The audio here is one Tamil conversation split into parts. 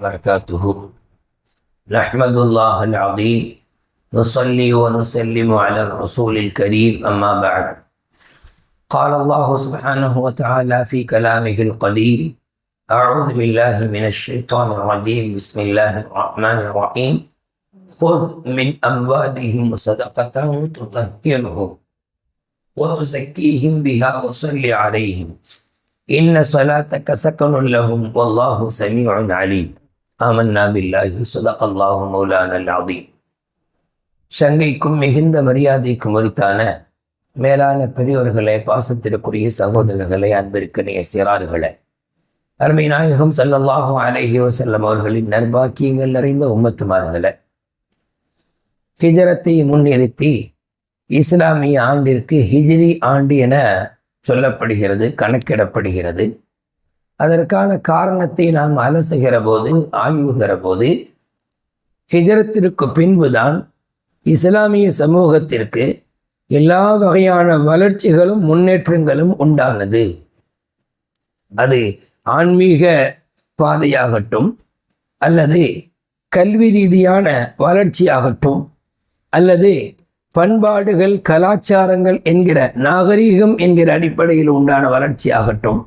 وبركاته. نحمد الله العظيم. نصلي ونسلم على الرسول الكريم. أما بعد. قال الله سبحانه وتعالى في كلامه القديم أعوذ بالله من الشيطان الرجيم. بسم الله الرحمن الرحيم. خذ من أموالهم صدقة تطهرهم وتزكيهم بها وصل عليهم. إن صلاتك سكن لهم والله سميع عليم. ஆமன்னா பில்லாஹி சுதகல்லாஹு மௌலானல் ஆதீம் சங்கைக்கும் மிகுந்த மரியாதைக்கும் மறுத்தான மேலான பெரியோர்களே பாசத்திற்குரிய சகோதரர்களே அன்பிற்கனைய சிறார்களே. அருமை நாயகம் சல்லல்லாஹு அலஹி வசல்லம் அவர்களின் நர்பாக்கியங்கள் நிறைந்த உம்மத்துமார்களே. ஹிஜரத்தை முன்னிறுத்தி இஸ்லாமிய ஆண்டிற்கு ஹிஜிரி ஆண்டு என சொல்லப்படுகிறது கணக்கிடப்படுகிறது. அதற்கான காரணத்தை நாம் அலசுகிற போது ஆய்வுகிற போது ஹிஜரத்திற்கு பின்புதான் இஸ்லாமிய சமூகத்திற்கு எல்லா வகையான வளர்ச்சிகளும் முன்னேற்றங்களும் உண்டானது. அது ஆன்மீக பாதையாகட்டும் அல்லது கல்வி ரீதியான வளர்ச்சியாகட்டும் அல்லது பண்பாடுகள் கலாச்சாரங்கள் என்கிற நாகரீகம் என்கிற அடிப்படையில் உண்டான வளர்ச்சியாகட்டும்.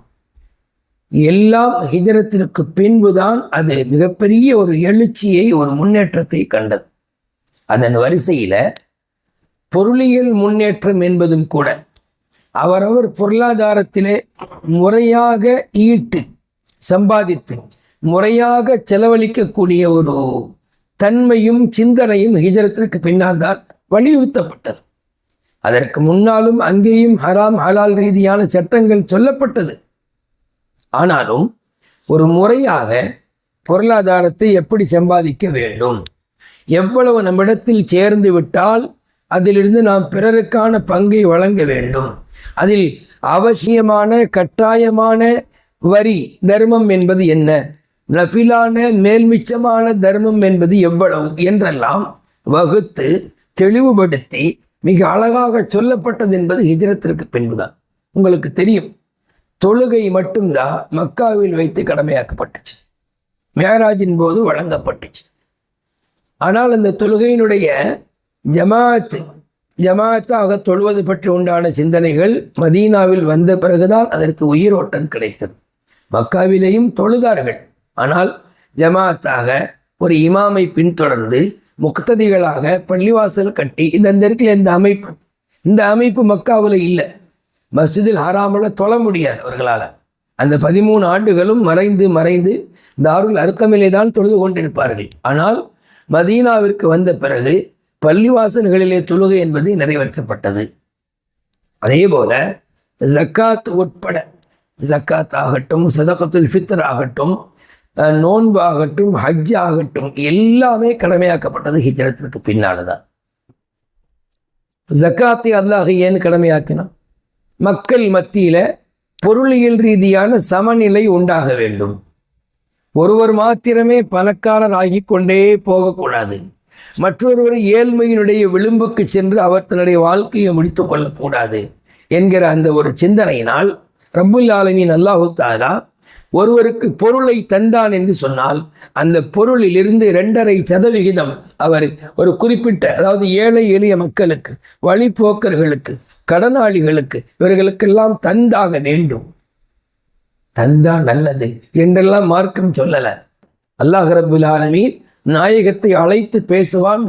எல்லாம் ஹிஜரத்திற்கு பின்புதான் அது மிகப்பெரிய ஒரு எழுச்சியை ஒரு முன்னேற்றத்தை கண்டது. அதன் வரிசையில் பொருளியல் முன்னேற்றம் என்பதும் கூட அவரவர் பொருளாதாரத்திலே முறையாக ஈட்டு சம்பாதித்து முறையாக செலவழிக்கக்கூடிய ஒரு தன்மையும் சிந்தனையும் ஹிஜரத்திற்கு பின்னால் தான் வலியுறுத்தப்பட்டது. அதற்கு முன்னாலும் அங்கேயும் ஹராம் ஹலால் ரீதியான சட்டங்கள் சொல்லப்பட்டது. ஆனாலும் ஒரு முறையாக பொருளாதாரத்தை எப்படி சம்பாதிக்க வேண்டும்? எவ்வளவு நம்மிடத்தில் சேர்ந்து விட்டால் அதிலிருந்து நாம் பிறருக்கான பங்கை வழங்க வேண்டும்? அதில் அவசியமான கட்டாயமான வரி தர்மம் என்பது என்ன? நஃபிலான மேல்மிச்சமான தர்மம் என்பது எவ்வளவு? என்றெல்லாம் வகுத்து தெளிவுபடுத்தி மிக அழகாக சொல்லப்பட்டது என்பது ஹிஜரத்திற்கு பின்புதான். உங்களுக்கு தெரியும். தொழுகை மட்டும்தான் மக்காவில் வைத்து கடமையாக்கப்பட்டுச்சு. மேராஜின் போது வழங்கப்பட்டுச்சு. ஆனால் அந்த தொழுகையினுடைய ஜமாத்து ஜமாத்தாக தொழுவது பற்றி உண்டான சிந்தனைகள் மதீனாவில் வந்த பிறகுதான் அதற்கு உயிரோட்டம் கிடைத்தது. மக்காவிலேயும் தொழுதார்கள். ஆனால் ஜமாத்தாக ஒரு இமாமை பின்தொடர்ந்து முக்ததிகளாக பள்ளிவாசல் கட்டி இந்த இந்த இந்த அமைப்பு இந்த அமைப்பு மக்காவில் இல்லை. மஸ்ஜிதில் ஹராமில் தொழ முடியாது அவர்களால். அந்த பதிமூணு ஆண்டுகளும் மறைந்து மறைந்து தாருல் அர்க்கமிலே தான் தொழுது கொண்டிருப்பார்கள். ஆனால் மதீனாவிற்கு வந்த பிறகு பள்ளிவாசல்களிலே தொழுகை என்பது நிறைவேற்றப்பட்டது. அதே போல ஜக்காத் உட்பட ஜக்காத் ஆகட்டும் சதகத்துல் ஃபித்தர் ஆகட்டும் நோன்பு ஆகட்டும் ஹஜ் ஆகட்டும் எல்லாமே கடமையாக்கப்பட்டது ஹிஜரத்திற்கு பின்னால் தான் ஜக்காத்தை அல்லாஹ் ஏன் கடமையாக்கினான்? மக்கள் மத்தியில பொருளியல் ரீதியான சமநிலை உண்டாக வேண்டும். ஒருவர் மாத்திரமே பணக்காரர் ஆகி கொண்டே போகக்கூடாது. மற்றொருவர் ஏழ்மையினுடைய விளிம்புக்கு சென்று அவர் தன்னுடைய வாழ்க்கையை முடித்துக் கொள்ளக்கூடாது என்கிற அந்த ஒரு சிந்தனையினால் ரபுல் ஆலமின் அல்லாஹு தாலா ஒருவருக்கு பொருளை தந்தான் என்று சொன்னால் அந்த பொருளிலிருந்து இரண்டரை சதவிகிதம் அவர் ஒரு குறிப்பிட்ட அதாவது ஏழை எளிய மக்களுக்கு வழிபோக்கர்களுக்கு கடனாளிகளுக்கு இவர்களுக்கெல்லாம் தந்தாக வேண்டும். தந்தா நல்லது என்றெல்லாம் மார்க்கம் சொல்லல. அல்லாஹ் ரபுல் ஆலமீர் நாயகத்தை அழைத்து பேசுவான்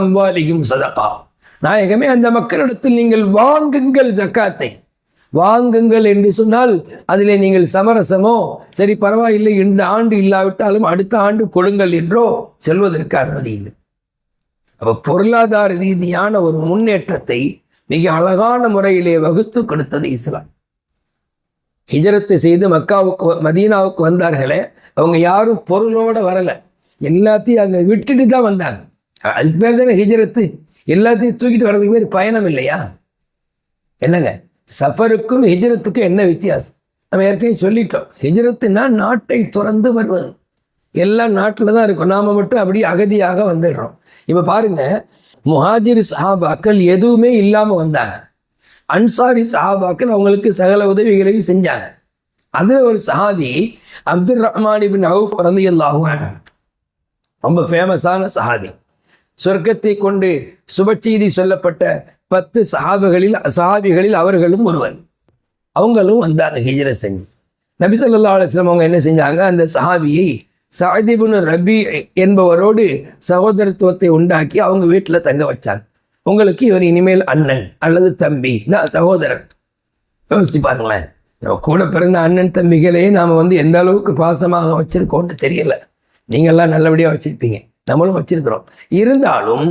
அம்பாலியும் சதகா. நாயகமே அந்த மக்களிடத்தில் நீங்கள் வாங்குங்கள் ஜக்காத்தை. வாங்குங்கள் என்று சொன்னால் அதிலே நீங்கள் சமரசமோ? சரி பரவாயில்லை இந்த ஆண்டு இல்லாவிட்டாலும் அடுத்த ஆண்டு கொடுங்கள் என்றோ சொல்வதற்கு அனுமதி இல்லை. அப்போ பொருளாதார ரீதியான ஒரு முன்னேற்றத்தை மிக அழகான முறையிலே வகுத்து கொடுத்தது இஸ்லாம். ஹிஜரத்தை செய்து மக்காவுக்கு மதீனாவுக்கு வந்தார்களே அவங்க யாரும் பொருளோடு வரலை. எல்லாத்தையும் அங்கே விட்டுட்டு தான் வந்தாங்க. அதுக்கு பேர் தானே ஹிஜரத்து? எல்லாத்தையும் தூக்கிட்டு வர்றதுக்கு பேர் பயணம் இல்லையா? என்னங்க? சஃபருக்கும் ஹிஜரத்துக்கும் என்ன வித்தியாசம்? நம்ம ஏற்கனவே சொல்லிட்டோம். ஹிஜரத்துனா நாட்டை துறந்து வருவது. எல்லாம் நாட்டில் தான் இருக்கும். நாம் மட்டும் அப்படியே அகதியாக வந்துடுறோம். இப்போ பாருங்கள் முஹாஜிர் சஹாபாக்கள் எதுவுமே இல்லாமல் வந்தாங்க. அன்சாரி சஹாபாக்கள் அவங்களுக்கு சகல உதவிகளையும் செஞ்சாங்க. அதில் ஒரு சஹாபி அப்துல் ரஹ்மான் இபின் அவுஃப் பிறந்து அன்ஹு. ரொம்ப ஃபேமஸான சஹாபி. சொர்க்கத்தை கொண்டு சுபச்செய்தி சொல்லப்பட்ட பத்து சஹாபுகளில் சஹாபிகளில் அவர்களும் ஒருவர். அவங்களும் வந்தாங்க ஹிஜ்ர செஞ்சு நபி சொல்லா அலுவலம் அவங்க என்ன செஞ்சாங்க? அந்த சஹாபியை சாதிபுன் ரபி என்பவரோடு சகோதரத்துவத்தை உண்டாக்கி அவங்க வீட்டில் தங்க வச்சாங்க. உங்களுக்கு இவர் இனிமேல் அண்ணன் அல்லது தம்பி நான் சகோதரன். யோசிச்சு பாருங்களேன். நம்ம கூட பிறந்த அண்ணன் தம்பிகளே நாம் வந்து எந்த அளவுக்கு பாசமாக வச்சிருக்கோம்னு தெரியல. நீங்கள்லாம் நல்லபடியாக வச்சுருப்பீங்க. நம்மளும் வச்சிருக்கிறோம். இருந்தாலும்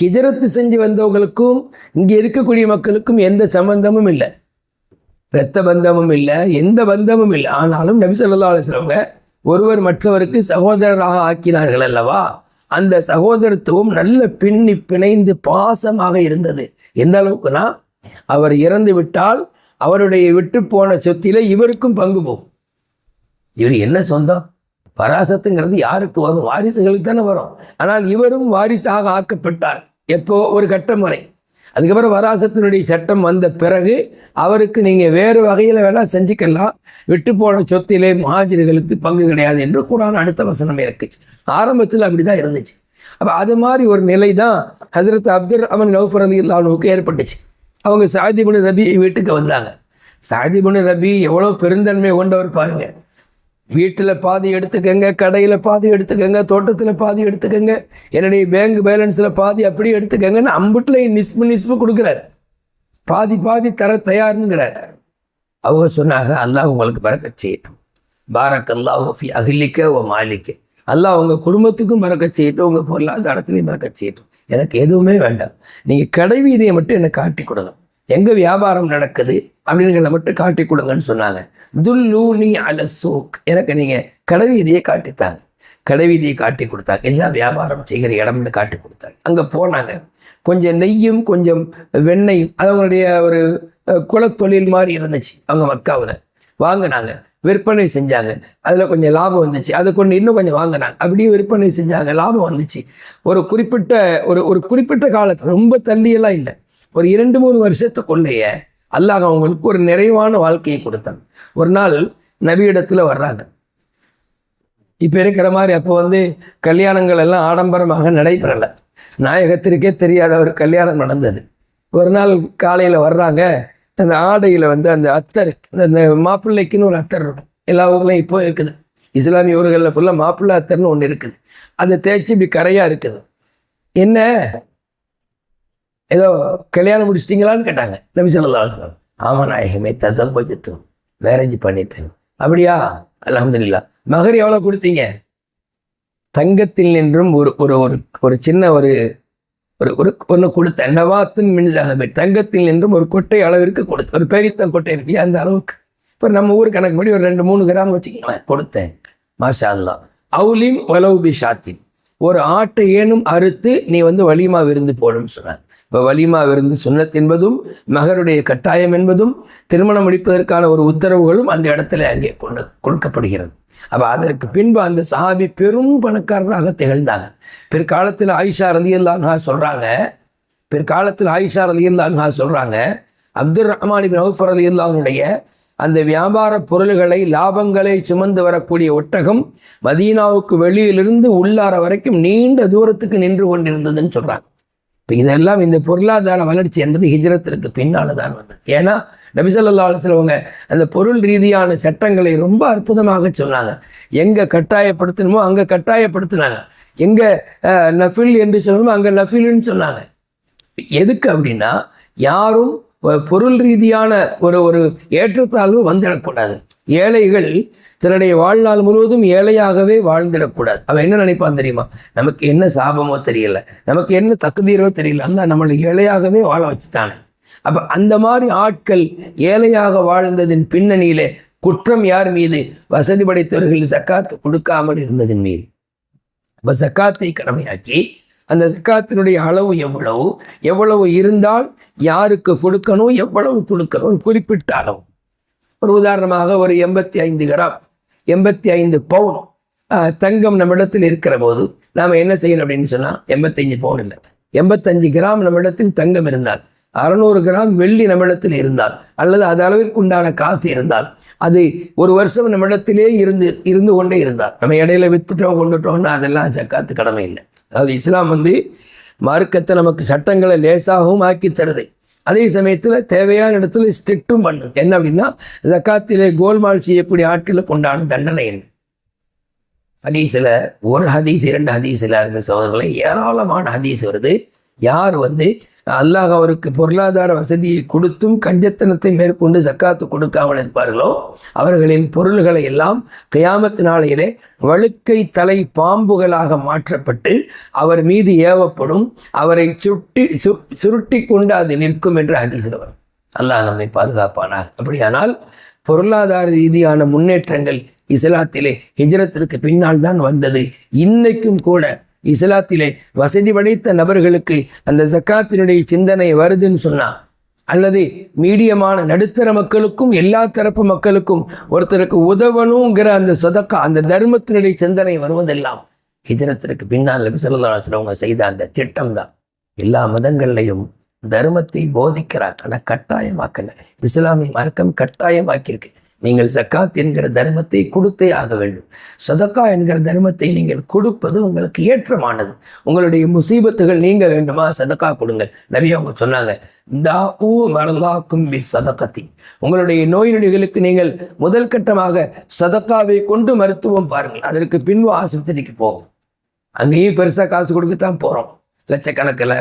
ஹிஜரத்து செஞ்சு வந்தவங்களுக்கும் இங்கே இருக்கக்கூடிய மக்களுக்கும் எந்த சம்பந்தமும் இல்லை. இரத்த பந்தமும் இல்லை எந்த பந்தமும் இல்லை. ஆனாலும் நபி சொல்லா அலுவலவங்க ஒருவர் மற்றவருக்கு சகோதரராக ஆக்கினார்கள் அல்லவா? அந்த சகோதரத்துவம் நல்ல பின்னி பிணைந்து பாசமாக இருந்தது. எந்த அளவுக்குனா அவர் இறந்து விட்டால் அவருடைய விட்டு போன சொத்தில இவருக்கும் பங்கு போகும். இவர் என்ன சொந்தம்? பராசத்துங்கிறது யாருக்கு வரும்? வாரிசுகளுக்கு தானே வரும். ஆனால் இவரும் வாரிசாக ஆக்கப்பட்டார். எப்போ? ஒரு கட்டம் வரை. அதுக்கப்புறம் வராசத்தினுடைய சட்டம் வந்த பிறகு அவருக்கு நீங்கள் வேறு வகையில் வேணால் செஞ்சுக்கலாம். விட்டு போன சொத்திலே மகாஜர்களுக்கு பங்கு கிடையாது என்று குரான் அடுத்த வசனம் இருக்குச்சு ஆரம்பத்தில் அப்படி தான் இருந்துச்சு. அப்போ அது மாதிரி ஒரு நிலை தான் ஹசரத் அப்துல் அமன் கௌஃபர் அலி அல்லாவுக்கு ஏற்பட்டுச்சு. அவங்க சாதிபுன் ரபி வீட்டுக்கு வந்தாங்க. சாதிபுன் ரபி எவ்வளோ பெருந்தன்மை கொண்டவர் பாருங்கள் வீட்டில் பாதி எடுத்துக்கங்க கடையில் பாதி எடுத்துக்கங்க தோட்டத்தில் பாதி எடுத்துக்கங்க. என்னுடைய பேங்க் பேலன்ஸில் பாதி அப்படியே எடுத்துக்கங்கன்னு அம்புட்டில் நிஸ்பு நிஸ்பு கொடுக்குறாரு. பாதி பாதி தர தயாருங்கிறார் அவங்க சொன்னாங்க அல்லாஹ் உங்களுக்கு பறக்கச் செய்யட்டும். பாரக் அல்லாஹ் அகிலிக்க ஓ மாலிக்க. அல்லாஹ் உங்கள் குடும்பத்துக்கும் பறக்கச் செய்யட்டும் உங்கள் பொருளாதாரத்திலையும் பறக்கச் செய்யட்டும். எனக்கு எதுவுமே வேண்டாம். நீங்கள் கடை வீதியை மட்டும் எனக்கு காட்டி கொடுக்கணும் எங்கே வியாபாரம் நடக்குது அப்படிங்கிறத மட்டும் காட்டி கொடுங்கன்னு சொன்னாங்க. துல்லூனி அல சூக். எனக்கு நீங்கள் கடவீதியை காட்டித்தாங்க. கடைவீதியை காட்டி கொடுத்தாங்க. எல்லாம் வியாபாரம் செய்கிற இடம்னு காட்டி கொடுத்தாங்க. அங்கே போனாங்க. கொஞ்சம் நெய்யும் கொஞ்சம் வெண்ணையும் அது அவங்களுடைய ஒரு குலத்தொழில் மாதிரி இருந்துச்சு. அவங்க மக்காவில். வாங்கினாங்க. விற்பனை செஞ்சாங்க. அதில் கொஞ்சம் லாபம் வந்துச்சு. அதை கொண்டு இன்னும் கொஞ்சம் வாங்கினாங்க. அப்படியே விற்பனை செஞ்சாங்க. லாபம் வந்துச்சு. ஒரு குறிப்பிட்ட ஒரு ஒரு குறிப்பிட்ட காலத்து ரொம்ப தள்ளியெல்லாம் இல்லை. ஒரு இரண்டு மூணு வருஷத்துக்குள்ளேயே அல்லாஹ் அவங்களுக்கு ஒரு நிறைவான வாழ்க்கையை கொடுத்தான். ஒரு நாள் நபியிடத்தில் வர்றாங்க. இப்போ இருக்கிற மாதிரி அப்போ வந்து கல்யாணங்கள் எல்லாம் ஆடம்பரமாக நடைபெறலை. நாயகத்திற்கே தெரியாத ஒரு கல்யாணம் நடந்தது. ஒரு நாள் காலையில் வர்றாங்க. அந்த ஆடையில் வந்து அந்த அத்தர் அந்த மாப்பிள்ளைக்குன்னு ஒரு அத்தர் இருக்கும். எல்லா ஊர்லையும் இப்போ இருக்குது. இஸ்லாமிய ஊர்களில் ஃபுல்லாக மாப்பிள்ளை அத்தர்னு ஒன்று இருக்குது. அதை தேய்ச்சி இப்படி கரையாக இருக்குது. என்ன? ஏதோ கல்யாணம் முடிச்சிட்டிங்களான்னு கேட்டாங்க. நபி ஸல்லல்லாஹு அலைஹி ஆமாம் நாயகமே தசம் மேரேஜ் பண்ணிட்டேன். அப்படியா? அலமதுல்லா மகர் எவ்வளோ கொடுத்தீங்க? தங்கத்தில் நின்றும் ஒரு ஒரு ஒரு ஒரு சின்ன ஒரு ஒரு ஒரு ஒன்று கொடுத்தேன். நவாத்தின் மின்சாகமே தங்கத்தில் நின்றும் ஒரு கொட்டை அளவிற்கு கொடுத்த ஒரு பெரியத்தன் கொட்டை இருக்கு அந்த அளவுக்கு. இப்போ நம்ம ஊர் கணக்கு படி ஒரு ரெண்டு மூணு கிராம் வச்சுக்கலாம் கொடுத்தேன். மாஷா அல்லா அவுலின் வலவுபி ஷாத்தின். ஒரு ஆட்டை ஏனும் அறுத்து நீ வந்து வலிமா விருந்து போடுன்னு சொன்னார். இப்போ வலிமா விருந்து சுண்ணத் என்பதும் மகருடைய கட்டாயம் என்பதும் திருமணம் முடிப்பதற்கான ஒரு உத்தரவுகளும் அந்த இடத்துல அங்கே கொண்டு கொடுக்கப்படுகிறது. அப்போ அதற்கு பின்பு அந்த சஹாபி பெரும் பணக்காரராக திகழ்ந்தாங்க. பிற்காலத்தில் ஆயிஷா ரலியல்லான்ஹா சொல்கிறாங்க பிற்காலத்தில் ஆயிஷா ரலியல்லான்ஹா சொல்கிறாங்க அப்துல் ரஹ்மான் இபின் அவுஃபர் ரலியல்லானுடைய அந்த வியாபார பொருள்களை லாபங்களை சுமந்து வரக்கூடிய ஒட்டகம் மதீனாவுக்கு வெளியிலிருந்து உள்ளார வரைக்கும் நீண்ட தூரத்துக்கு நின்று கொண்டிருந்ததுன்னு சொல்கிறாங்க இப்போ இதெல்லாம் இந்த பொருளாதார வளர்ச்சி என்பது ஹிஜ்ரத்திற்கு பின்னால் தான் வந்தது. ஏன்னா நபிசல்லா சிலவங்க அந்த பொருள் ரீதியான சட்டங்களை ரொம்ப அற்புதமாக சொன்னாங்க. எங்கே கட்டாயப்படுத்தணுமோ அங்கே கட்டாயப்படுத்தினாங்க. எங்கே நஃபில் என்று சொல்லணுமோ அங்கே நஃபில்னு சொன்னாங்க. எதுக்கு அப்படின்னா யாரும் பொருள் ரீதியான ஒரு ஒரு ஏற்றத்தாழ்வு வந்துடக்கூடாது. ஏழைகள் தன்னுடைய வாழ்நாள் முழுவதும் ஏழையாகவே வாழ்ந்திடக்கூடாது. அவன் என்ன நினைப்பான் தெரியுமா? நமக்கு என்ன சாபமோ தெரியல. நமக்கு என்ன தகுதீரோ தெரியல. அந்த நம்மளை ஏழையாகவே வாழ வச்சுட்டானே அப்ப அந்த மாதிரி ஆட்கள் ஏழையாக வாழ்ந்ததின் பின்னணியிலே குற்றம் யார் மீது? வசதி படைத்தவர்கள் சக்காத்து கொடுக்காமல் இருந்ததின் மீது. அப்ப சக்காத்தை கடமையாக்கி அந்த சக்காத்தினுடைய அளவு எவ்வளவு? எவ்வளவு இருந்தால் யாருக்கு கொடுக்கணும்? எவ்வளவு கொடுக்கணும் குறிப்பிட்ட அளவு ஒரு உதாரணமாக ஒரு எண்பத்தி ஐந்து கிராம் எண்பத்தி ஐந்து பவுன் தங்கம் நம்மிடத்தில் இருக்கிற போது நாம் என்ன செய்யணும் அப்படின்னு சொன்னால் எண்பத்தஞ்சு பவுன் இல்லை. எண்பத்தஞ்சு கிராம் நம்மிடத்தில் தங்கம் இருந்தால் அறநூறு கிராம் வெள்ளி நம்மிடத்தில் இருந்தால் அல்லது அது அளவிற்கு உண்டான காசு இருந்தால் அது ஒரு வருஷம் நம்மிடத்திலே இருந்து இருந்து கொண்டே இருந்தால் நம்ம இடையில வித்துட்டோம் கொண்டுட்டோம்னா அதெல்லாம் ஜக்காத்து கடமை இல்லை. அதாவது இஸ்லாம் வந்து மார்க்கத்தை நமக்கு சட்டங்களை லேசாகவும் ஆக்கி தருது அதே சமயத்தில் தேவையான இடத்துல ஸ்ட்ரிக்டும் பண்ணும் என்ன அப்படின்னா ஜக்காத்திலே கோல்மால் செய்யக்கூடிய ஆட்களை உண்டான தண்டனை என்ன? ஹதீஸில் ஒரு ஹதீஸ் இரண்டு ஹதீஸ் இருந்த சோதனைகளை ஏராளமான ஹதீஸ் வருது. யார் வந்து அல்லாஹ் அவருக்கு பொருளாதார வசதியை கொடுத்தும் கஞ்சத்தனத்தை மேற்கொண்டு ஜக்காத்து கொடுக்காமல் இருப்பார்களோ அவர்களின் பொருள்களை எல்லாம் கயாமத்து நாளையிலே வழுக்கை தலை பாம்புகளாக மாற்றப்பட்டு அவர் மீது ஏவப்படும் அவரை சுட்டி சு சுருட்டி கொண்டு அது நிற்கும் என்று ஹதீஸில் அல்லாஹ் நம்மை பாதுகாப்பானா அப்படியானால் பொருளாதார ரீதியான முன்னேற்றங்கள் இஸ்லாத்திலே ஹிஜ்ரத்திற்கு பின்னால் தான் வந்தது. இன்னைக்கும் கூட இஸ்லாத்திலே வசதி படைத்த நபர்களுக்கு அந்த ஜக்காத்தினுடைய சிந்தனை வருதுன்னு சொன்னான் அல்லது மீடியமான நடுத்தர மக்களுக்கும் எல்லா தரப்பு மக்களுக்கும் ஒருத்தருக்கு உதவணுங்கிற அந்த சொதக்கா அந்த தர்மத்தினுடைய சிந்தனை வருவதெல்லாம் ஹிஜரத்திற்கு பின்னால் அவங்க செய்த அந்த திட்டம் தான் எல்லா மதங்கள்லையும் தர்மத்தை போதிக்கிறார். ஆனால் கட்டாயமாக்கலை. இஸ்லாமிய மார்க்கம் கட்டாயமாக்கியிருக்கு. நீங்கள் சக்காத் என்கிற தர்மத்தை கொடுத்தே ஆக வேண்டும். சதக்கா என்கிற தர்மத்தை நீங்கள் கொடுப்பது உங்களுக்கு ஏற்றமானது. உங்களுடைய முசீபத்துகள் நீங்க வேண்டுமா? சதக்கா கொடுங்கள். நிறைய அவங்க சொன்னாங்க தா ஊ மரந்தாக்கும் பி சதக்கத்தி. உங்களுடைய நோய் நொடிகளுக்கு நீங்கள் முதல் கட்டமாக சதக்காவை கொண்டு மருத்துவம் பாருங்கள். அதற்கு பின்பு ஆஸ்பத்திரிக்கு போகும் அங்கேயும் பெருசாக காசு கொடுக்கத்தான் போகிறோம் லட்சக்கணக்கில்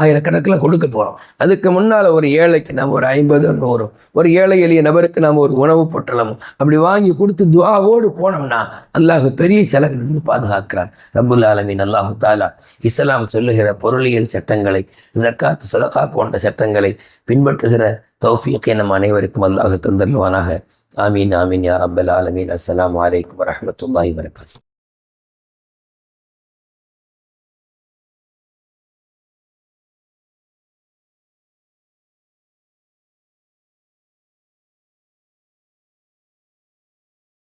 ஆயிரக்கணக்கில் கொடுக்க போகிறோம் அதுக்கு முன்னால் ஒரு ஏழைக்கு நம்ம ஒரு ஐம்பது நூறு ஒரு ஏழை எளிய நபருக்கு நாம் ஒரு உணவு பொட்டலமும் அப்படி வாங்கி கொடுத்து துவாவோடு போனோம்னா அல்லாஹ் பெரிய செலவிலிருந்து பாதுகாக்கிறான். ரபுல் ஆலமின் அல்லாஹு தாலா இஸ்லாம் சொல்லுகிற பொருளியல் சட்டங்களை ஜக்காத் சதகா போன்ற சட்டங்களை பின்பற்றுகிற தௌஃபியக்கை நம் அனைவருக்கும் அல்லாஹ் தந்தல்வானாக ஆமீன் ஆமீன் யார் ரப்பல் ஆலமீன். அஸ்லாம் வலைக்கம் வரமத்துல்லாஹி வரகாத்து